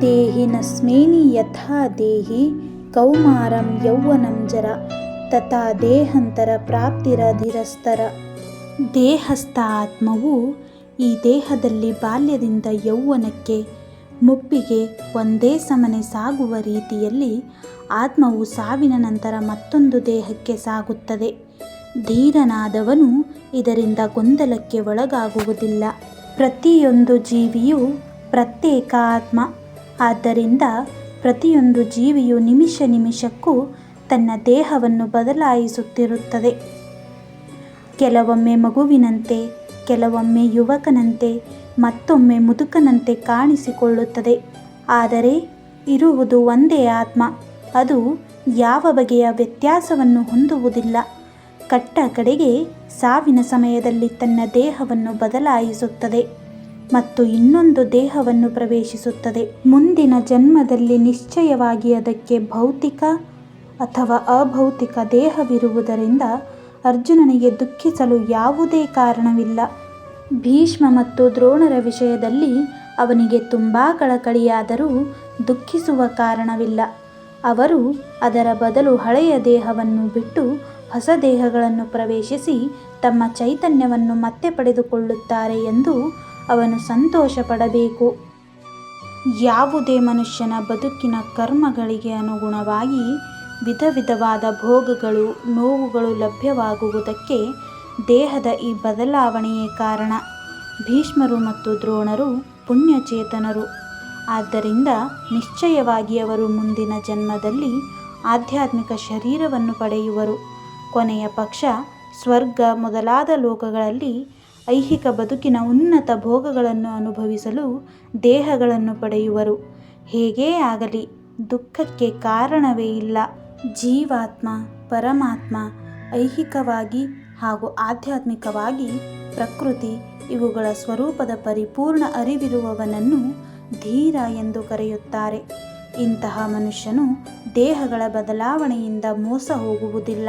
ದೇಹಿನಸ್ಮೇನಿ ಯಥಾ ದೇಹಿ ಕೌಮಾರಂ ಯೌವನಂ ಜರ ತಥಾ ದೇಹಾಂತರ ಪ್ರಾಪ್ತಿರಧಿರಸ್ತರ ದೇಹಸ್ಥ ಆತ್ಮವು ಈ ದೇಹದಲ್ಲಿ ಬಾಲ್ಯದಿಂದ ಯೌವನಕ್ಕೆ ಮುಪ್ಪಿಗೆ ಒಂದೇ ಸಮನೆ ಸಾಗುವ ರೀತಿಯಲ್ಲಿ ಆತ್ಮವು ಸಾವಿನ ನಂತರ ಮತ್ತೊಂದು ದೇಹಕ್ಕೆ ಸಾಗುತ್ತದೆ. ಧೀರನಾದವನು ಇದರಿಂದ ಗೊಂದಲಕ್ಕೆ ಒಳಗಾಗುವುದಿಲ್ಲ. ಪ್ರತಿಯೊಂದು ಜೀವಿಯು ಪ್ರತ್ಯೇಕ ಆತ್ಮ ಆದ್ದರಿಂದ ಪ್ರತಿಯೊಂದು ಜೀವಿಯು ನಿಮಿಷ ನಿಮಿಷಕ್ಕೂ ತನ್ನ ದೇಹವನ್ನು ಬದಲಾಯಿಸುತ್ತಿರುತ್ತದೆ. ಕೆಲವೊಮ್ಮೆ ಮಗುವಿನಂತೆ, ಕೆಲವೊಮ್ಮೆ ಯುವಕನಂತೆ, ಮತ್ತೊಮ್ಮೆ ಮುದುಕನಂತೆ ಕಾಣಿಸಿಕೊಳ್ಳುತ್ತದೆ. ಆದರೆ ಇರುವುದು ಒಂದೇ ಆತ್ಮ. ಅದು ಯಾವ ಬಗೆಯ ವ್ಯತ್ಯಾಸವನ್ನು ಹೊಂದುವುದಿಲ್ಲ. ಕಟ್ಟ ಕಡೆಗೆ ಸಾವಿನ ಸಮಯದಲ್ಲಿ ತನ್ನ ದೇಹವನ್ನು ಬದಲಾಯಿಸುತ್ತದೆ. ಮತ್ತು ಇನ್ನೊಂದು ದೇಹವನ್ನು ಪ್ರವೇಶಿಸುತ್ತದೆ. ಮುಂದಿನ ಜನ್ಮದಲ್ಲಿ ನಿಶ್ಚಯವಾಗಿ ಅದಕ್ಕೆ ಭೌತಿಕ ಅಥವಾ ಅಭೌತಿಕ ದೇಹವಿರುವುದರಿಂದ ಅರ್ಜುನನಿಗೆ ದುಃಖಿಸಲು ಯಾವುದೇ ಕಾರಣವಿಲ್ಲ. ಭೀಷ್ಮ ಮತ್ತು ದ್ರೋಣರ ವಿಷಯದಲ್ಲಿ ಅವನಿಗೆ ತುಂಬ ಕಳಕಳಿಯಾದರೂ ದುಃಖಿಸುವ ಕಾರಣವಿಲ್ಲ. ಅವರು ಅದರ ಬದಲು ಹಳೆಯ ದೇಹವನ್ನು ಬಿಟ್ಟು ಹೊಸ ದೇಹಗಳನ್ನು ಪ್ರವೇಶಿಸಿ ತಮ್ಮ ಚೈತನ್ಯವನ್ನು ಮತ್ತೆ ಪಡೆದುಕೊಳ್ಳುತ್ತಾರೆ ಎಂದು ಅವನು ಸಂತೋಷ ಪಡಬೇಕು ಯಾವುದೇ ಮನುಷ್ಯನ ಬದುಕಿನ ಕರ್ಮಗಳಿಗೆ ಅನುಗುಣವಾಗಿ ವಿಧ ವಿಧವಾದ ಭೋಗಗಳು, ನೋವುಗಳು ಲಭ್ಯವಾಗುವುದಕ್ಕೆ ದೇಹದ ಈ ಬದಲಾವಣೆಯೇ ಕಾರಣ. ಭೀಷ್ಮರು ಮತ್ತು ದ್ರೋಣರು ಪುಣ್ಯಚೇತನರು. ಆದ್ದರಿಂದ ನಿಶ್ಚಯವಾಗಿ ಅವರು ಮುಂದಿನ ಜನ್ಮದಲ್ಲಿ ಆಧ್ಯಾತ್ಮಿಕ ಶರೀರವನ್ನು ಪಡೆಯುವರು. ಕೊನೆಯ ಪಕ್ಷ ಸ್ವರ್ಗ ಮೊದಲಾದ ಲೋಕಗಳಲ್ಲಿ ಐಹಿಕ ಬದುಕಿನ ಉನ್ನತ ಭೋಗಗಳನ್ನು ಅನುಭವಿಸಲು ದೇಹಗಳನ್ನು ಪಡೆಯುವರು. ಹೇಗೇ ಆಗಲಿ, ದುಃಖಕ್ಕೆ ಕಾರಣವೇ ಇಲ್ಲ. ಜೀವಾತ್ಮ, ಪರಮಾತ್ಮ, ಐಹಿಕವಾಗಿ ಹಾಗೂ ಆಧ್ಯಾತ್ಮಿಕವಾಗಿ ಪ್ರಕೃತಿ ಇವುಗಳ ಸ್ವರೂಪದ ಪರಿಪೂರ್ಣ ಅರಿವಿರುವವನನ್ನು ಧೀರ ಎಂದು ಕರೆಯುತ್ತಾರೆ. ಇಂತಹ ಮನುಷ್ಯನು ದೇಹಗಳ ಬದಲಾವಣೆಯಿಂದ ಮೋಸ ಹೋಗುವುದಿಲ್ಲ.